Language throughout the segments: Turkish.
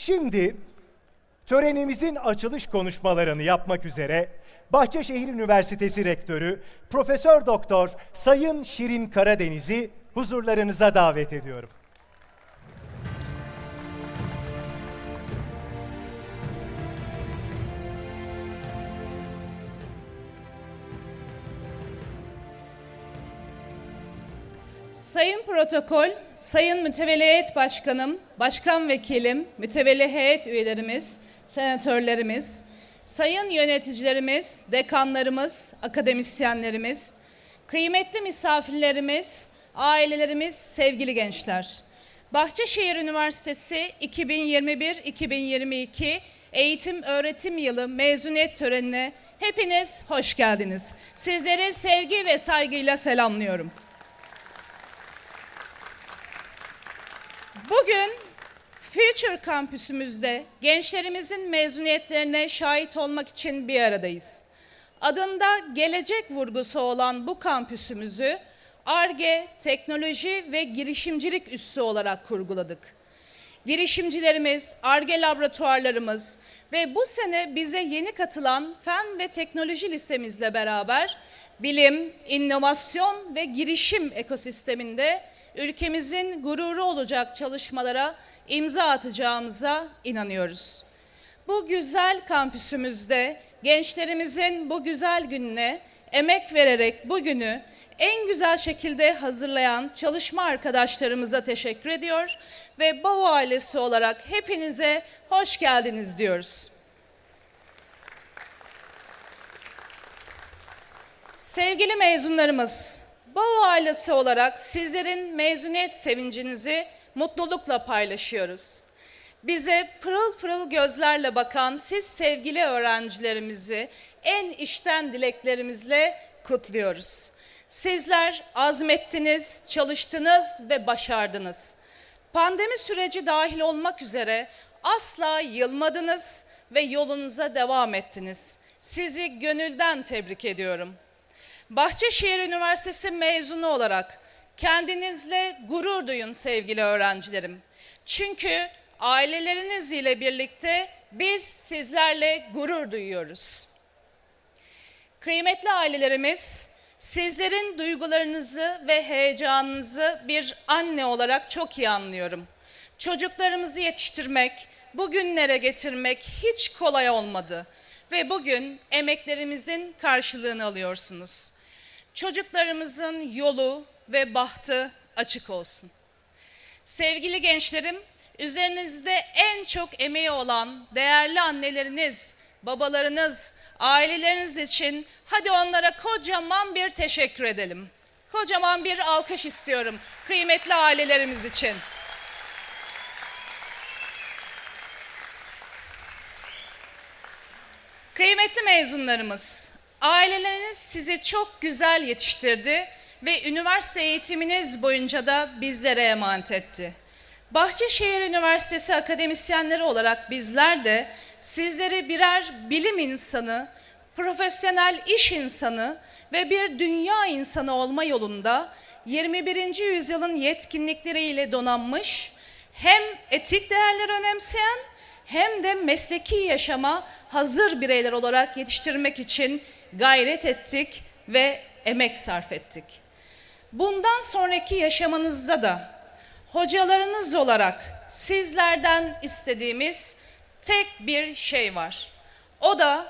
Şimdi törenimizin açılış konuşmalarını yapmak üzere Bahçeşehir Üniversitesi Rektörü Profesör Doktor Sayın Şirin Karadeniz'i huzurlarınıza davet ediyorum. Sayın Protokol, Sayın Mütevelli Heyet Başkanım, Başkan Vekilim, Mütevelli Heyet üyelerimiz, senatörlerimiz, sayın yöneticilerimiz, dekanlarımız, akademisyenlerimiz, kıymetli misafirlerimiz, ailelerimiz, sevgili gençler. Bahçeşehir Üniversitesi 2021-2022 eğitim öğretim yılı mezuniyet törenine hepiniz hoş geldiniz. Sizleri sevgi ve saygıyla selamlıyorum. Bugün Future Kampüsümüzde gençlerimizin mezuniyetlerine şahit olmak için bir aradayız. Adında gelecek vurgusu olan bu kampüsümüzü ARGE, teknoloji ve girişimcilik üssü olarak kurguladık. Girişimcilerimiz, ARGE laboratuvarlarımız ve bu sene bize yeni katılan Fen ve Teknoloji Lisemizle beraber bilim, inovasyon ve girişim ekosisteminde ülkemizin gururu olacak çalışmalara imza atacağımıza inanıyoruz. Bu güzel kampüsümüzde gençlerimizin bu güzel gününe emek vererek bugünü en güzel şekilde hazırlayan çalışma arkadaşlarımıza teşekkür ediyor ve BAU ailesi olarak hepinize hoş geldiniz diyoruz. Sevgili mezunlarımız, BAU ailesi olarak sizlerin mezuniyet sevincinizi mutlulukla paylaşıyoruz. Bize pırıl pırıl gözlerle bakan siz sevgili öğrencilerimizi en içten dileklerimizle kutluyoruz. Sizler azmettiniz, çalıştınız ve başardınız. Pandemi süreci dahil olmak üzere asla yılmadınız ve yolunuza devam ettiniz. Sizi gönülden tebrik ediyorum. Bahçeşehir Üniversitesi mezunu olarak kendinizle gurur duyun sevgili öğrencilerim. Çünkü ailelerinizle ile birlikte biz sizlerle gurur duyuyoruz. Kıymetli ailelerimiz, sizlerin duygularınızı ve heyecanınızı bir anne olarak çok iyi anlıyorum. Çocuklarımızı yetiştirmek, bugünlere getirmek hiç kolay olmadı ve bugün emeklerimizin karşılığını alıyorsunuz. Çocuklarımızın yolu ve bahtı açık olsun. Sevgili gençlerim, üzerinizde en çok emeği olan değerli anneleriniz, babalarınız, aileleriniz için hadi onlara kocaman bir teşekkür edelim. Kocaman bir alkış istiyorum kıymetli ailelerimiz için. Kıymetli mezunlarımız, aileleriniz sizi çok güzel yetiştirdi ve üniversite eğitiminiz boyunca da bizlere emanet etti. Bahçeşehir Üniversitesi akademisyenleri olarak bizler de sizleri birer bilim insanı, profesyonel iş insanı ve bir dünya insanı olma yolunda 21. yüzyılın yetkinlikleriyle donanmış, hem etik değerleri önemseyen hem de mesleki yaşama hazır bireyler olarak yetiştirmek için gayret ettik ve emek sarf ettik. Bundan sonraki yaşamınızda da hocalarınız olarak sizlerden istediğimiz tek bir şey var. O da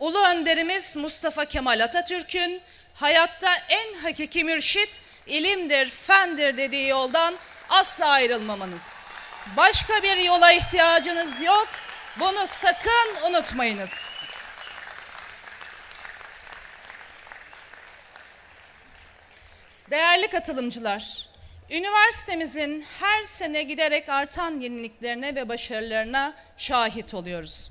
Ulu Önderimiz Mustafa Kemal Atatürk'ün hayatta en hakiki mürşit ilimdir, fendir dediği yoldan asla ayrılmamanız. Başka bir yola ihtiyacınız yok. Bunu sakın unutmayınız. Değerli katılımcılar, üniversitemizin her sene giderek artan yeniliklerine ve başarılarına şahit oluyoruz.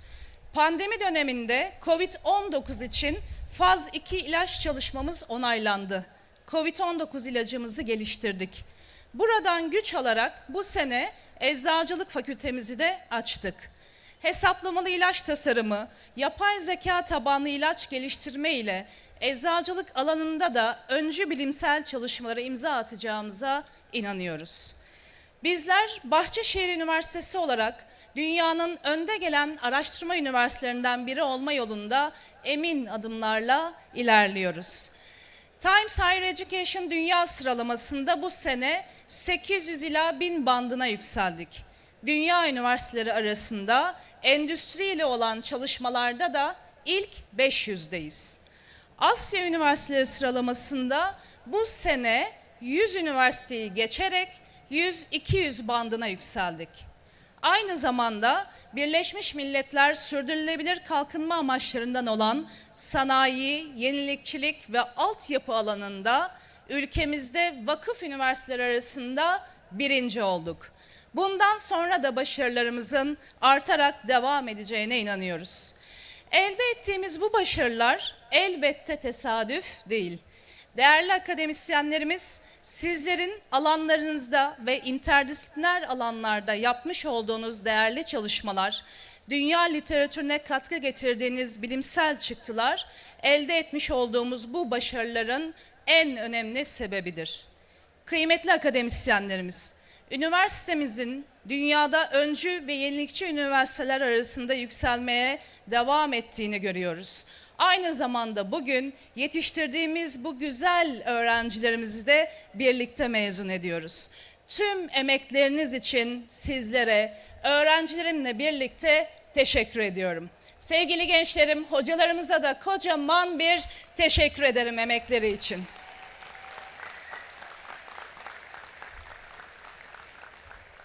Pandemi döneminde COVID-19 için faz 2 ilaç çalışmamız onaylandı. COVID-19 ilacımızı geliştirdik. Buradan güç alarak bu sene eczacılık fakültemizi de açtık. Hesaplamalı ilaç tasarımı, yapay zeka tabanlı ilaç geliştirme ile eczacılık alanında da öncü bilimsel çalışmalara imza atacağımıza inanıyoruz. Bizler Bahçeşehir Üniversitesi olarak dünyanın önde gelen araştırma üniversitelerinden biri olma yolunda emin adımlarla ilerliyoruz. Times Higher Education dünya sıralamasında bu sene 800 ila 1000 bandına yükseldik. Dünya üniversiteleri arasında endüstriyle olan çalışmalarda da ilk 500'deyiz. Asya üniversiteleri sıralamasında bu sene 100 üniversiteyi geçerek 100-200 bandına yükseldik. Aynı zamanda Birleşmiş Milletler sürdürülebilir kalkınma amaçlarından olan sanayi, yenilikçilik ve altyapı alanında ülkemizde vakıf üniversiteleri arasında birinci olduk. Bundan sonra da başarılarımızın artarak devam edeceğine inanıyoruz. Elde ettiğimiz bu başarılar elbette tesadüf değil. Değerli akademisyenlerimiz sizlerin alanlarınızda ve interdisipliner alanlarda yapmış olduğunuz değerli çalışmalar, dünya literatürüne katkı getirdiğiniz bilimsel çıktılar, elde etmiş olduğumuz bu başarıların en önemli sebebidir. Kıymetli akademisyenlerimiz, üniversitemizin dünyada öncü ve yenilikçi üniversiteler arasında yükselmeye devam ettiğini görüyoruz. Aynı zamanda bugün yetiştirdiğimiz bu güzel öğrencilerimizi de birlikte mezun ediyoruz. Tüm emekleriniz için sizlere, öğrencilerimle birlikte teşekkür ediyorum. Sevgili gençlerim, hocalarımıza da kocaman bir teşekkür ederim emekleri için.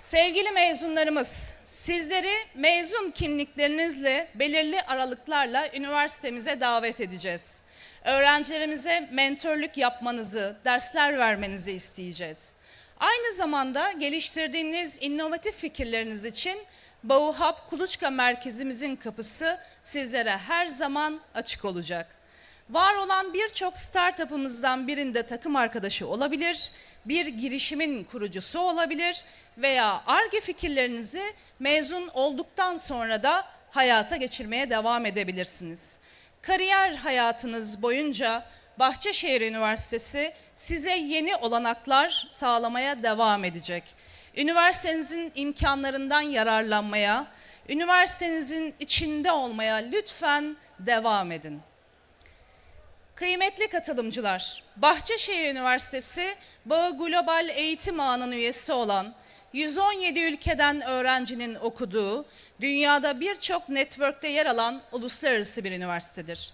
Sevgili mezunlarımız, sizleri mezun kimliklerinizle belirli aralıklarla üniversitemize davet edeceğiz. Öğrencilerimize mentorluk yapmanızı, dersler vermenizi isteyeceğiz. Aynı zamanda geliştirdiğiniz inovatif fikirleriniz için Bauhub Kuluçka Merkezimizin kapısı sizlere her zaman açık olacak. Var olan birçok startup'ımızdan birinde takım arkadaşı olabilir, bir girişimin kurucusu olabilir veya ARGE fikirlerinizi mezun olduktan sonra da hayata geçirmeye devam edebilirsiniz. Kariyer hayatınız boyunca Bahçeşehir Üniversitesi size yeni olanaklar sağlamaya devam edecek. Üniversitenizin imkanlarından yararlanmaya, üniversitenizin içinde olmaya lütfen devam edin. Kıymetli katılımcılar, Bahçeşehir Üniversitesi Bağı Global Eğitim Ağı'nın üyesi olan 117 ülkeden öğrencinin okuduğu, dünyada birçok network'te yer alan uluslararası bir üniversitedir.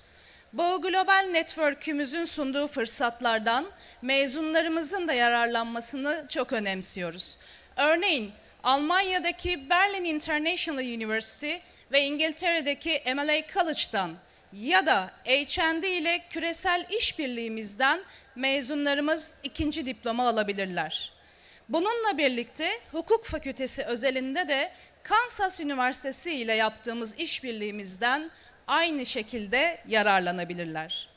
Bağı Global Network'ümüzün sunduğu fırsatlardan mezunlarımızın da yararlanmasını çok önemsiyoruz. Örneğin Almanya'daki Berlin International University ve İngiltere'deki MLA College'dan ya da H&D ile küresel işbirliğimizden mezunlarımız ikinci diploma alabilirler. Bununla birlikte hukuk fakültesi özelinde de Kansas Üniversitesi ile yaptığımız işbirliğimizden aynı şekilde yararlanabilirler.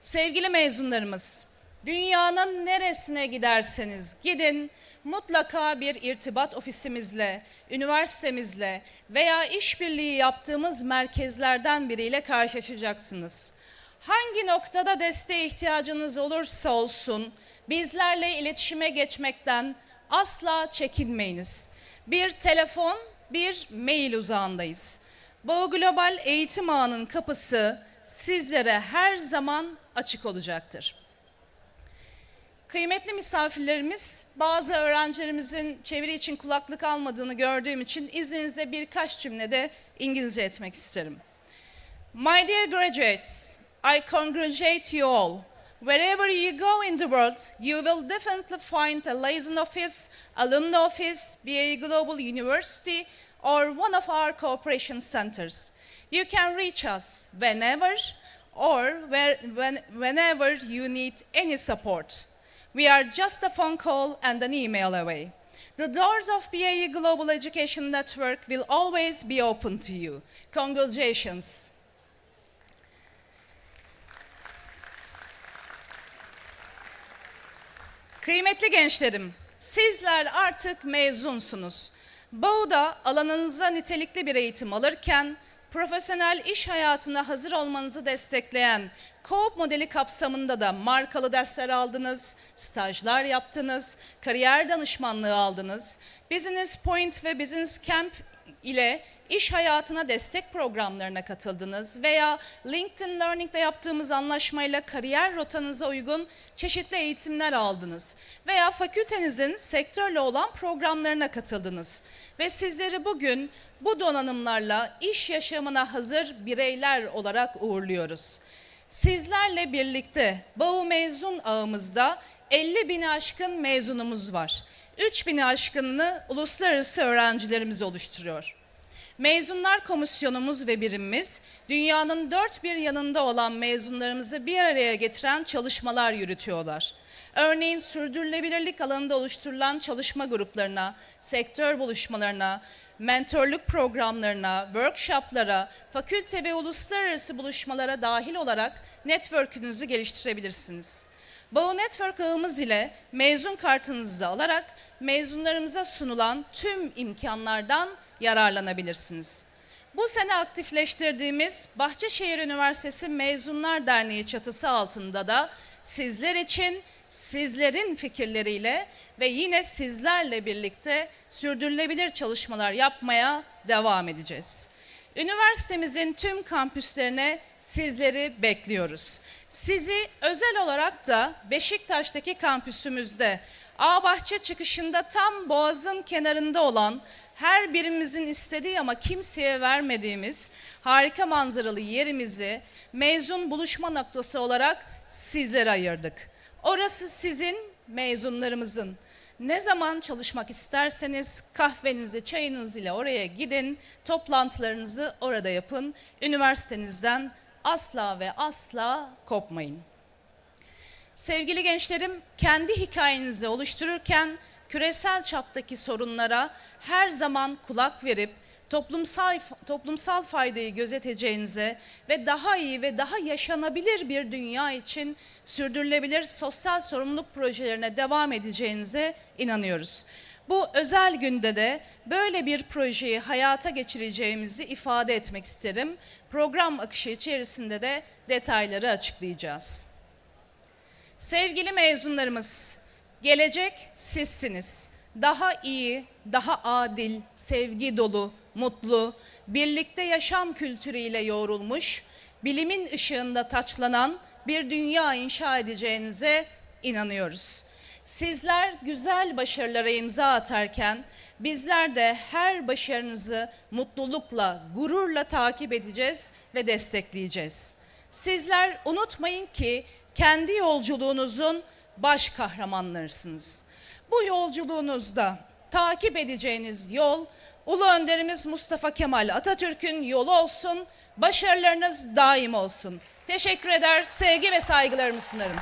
Sevgili mezunlarımız, dünyanın neresine giderseniz gidin, mutlaka bir irtibat ofisimizle, üniversitemizle veya işbirliği yaptığımız merkezlerden biriyle karşılaşacaksınız. Hangi noktada desteğe ihtiyacınız olursa olsun bizlerle iletişime geçmekten asla çekinmeyiniz. Bir telefon, bir mail uzağındayız. Bağ Global Eğitim Ağı'nın kapısı sizlere her zaman açık olacaktır. Kıymetli misafirlerimiz, bazı öğrencilerimizin çeviri için kulaklık almadığını gördüğüm için izninizle birkaç cümlede İngilizce etmek isterim. My dear graduates, I congratulate you all. Wherever you go in the world, you will definitely find a liaison office, alumni office, BA Global University, or one of our cooperation centers. You can reach us whenever or where, when, whenever you need any support. We are just a phone call and an email away. The doors of BAE Global Education Network will always be open to you. Congratulations. Kıymetli gençlerim, sizler artık mezunsunuz. Bağda alanınıza nitelikli bir eğitim alırken, profesyonel iş hayatına hazır olmanızı destekleyen Co-op modeli kapsamında da markalı dersler aldınız, stajlar yaptınız, kariyer danışmanlığı aldınız. Business Point ve Business Camp ile iş hayatına destek programlarına katıldınız veya LinkedIn Learning'de yaptığımız anlaşmayla kariyer rotanıza uygun çeşitli eğitimler aldınız veya fakültenizin sektörle olan programlarına katıldınız ve sizleri bugün bu donanımlarla iş yaşamına hazır bireyler olarak uğurluyoruz. Sizlerle birlikte Bağu mezun ağımızda 50 bini aşkın mezunumuz var. 3 bini aşkınını uluslararası öğrencilerimiz oluşturuyor. Mezunlar komisyonumuz ve birimimiz dünyanın dört bir yanında olan mezunlarımızı bir araya getiren çalışmalar yürütüyorlar. Örneğin sürdürülebilirlik alanında oluşturulan çalışma gruplarına, sektör buluşmalarına, mentorluk programlarına, workshoplara, fakülte ve uluslararası buluşmalara dahil olarak network'ünüzü geliştirebilirsiniz. Bağ Network ağımız ile mezun kartınızı da alarak mezunlarımıza sunulan tüm imkanlardan yararlanabilirsiniz. Bu sene aktifleştirdiğimiz Bahçeşehir Üniversitesi Mezunlar Derneği çatısı altında da sizler için sizlerin fikirleriyle ve yine sizlerle birlikte sürdürülebilir çalışmalar yapmaya devam edeceğiz. Üniversitemizin tüm kampüslerine sizleri bekliyoruz. Sizi özel olarak da Beşiktaş'taki kampüsümüzde Ağbahçe çıkışında tam boğazın kenarında olan her birimizin istediği ama kimseye vermediğimiz harika manzaralı yerimizi mezun buluşma noktası olarak sizlere ayırdık. Orası sizin mezunlarımızın. Ne zaman çalışmak isterseniz kahvenizi, çayınız ile oraya gidin, toplantılarınızı orada yapın. Üniversitenizden asla ve asla kopmayın. Sevgili gençlerim, kendi hikayenizi oluştururken küresel çaptaki sorunlara her zaman kulak verip toplumsal toplumsal faydayı gözeteceğinize ve daha iyi ve daha yaşanabilir bir dünya için sürdürülebilir sosyal sorumluluk projelerine devam edeceğinize inanıyoruz. Bu özel günde de böyle bir projeyi hayata geçireceğimizi ifade etmek isterim. Program akışı içerisinde de detayları açıklayacağız. Sevgili mezunlarımız, gelecek sizsiniz. Daha iyi, daha adil, sevgi dolu, mutlu, birlikte yaşam kültürüyle yoğrulmuş, bilimin ışığında taçlanan bir dünya inşa edeceğinize inanıyoruz. Sizler güzel başarılara imza atarken bizler de her başarınızı mutlulukla, gururla takip edeceğiz ve destekleyeceğiz. Sizler unutmayın ki kendi yolculuğunuzun baş kahramanlarısınız. Bu yolculuğunuzda takip edeceğiniz yol Ulu Önderimiz Mustafa Kemal Atatürk'ün yolu olsun. Başarılarınız daim olsun. Teşekkür eder, sevgi ve saygılarımı sunarım.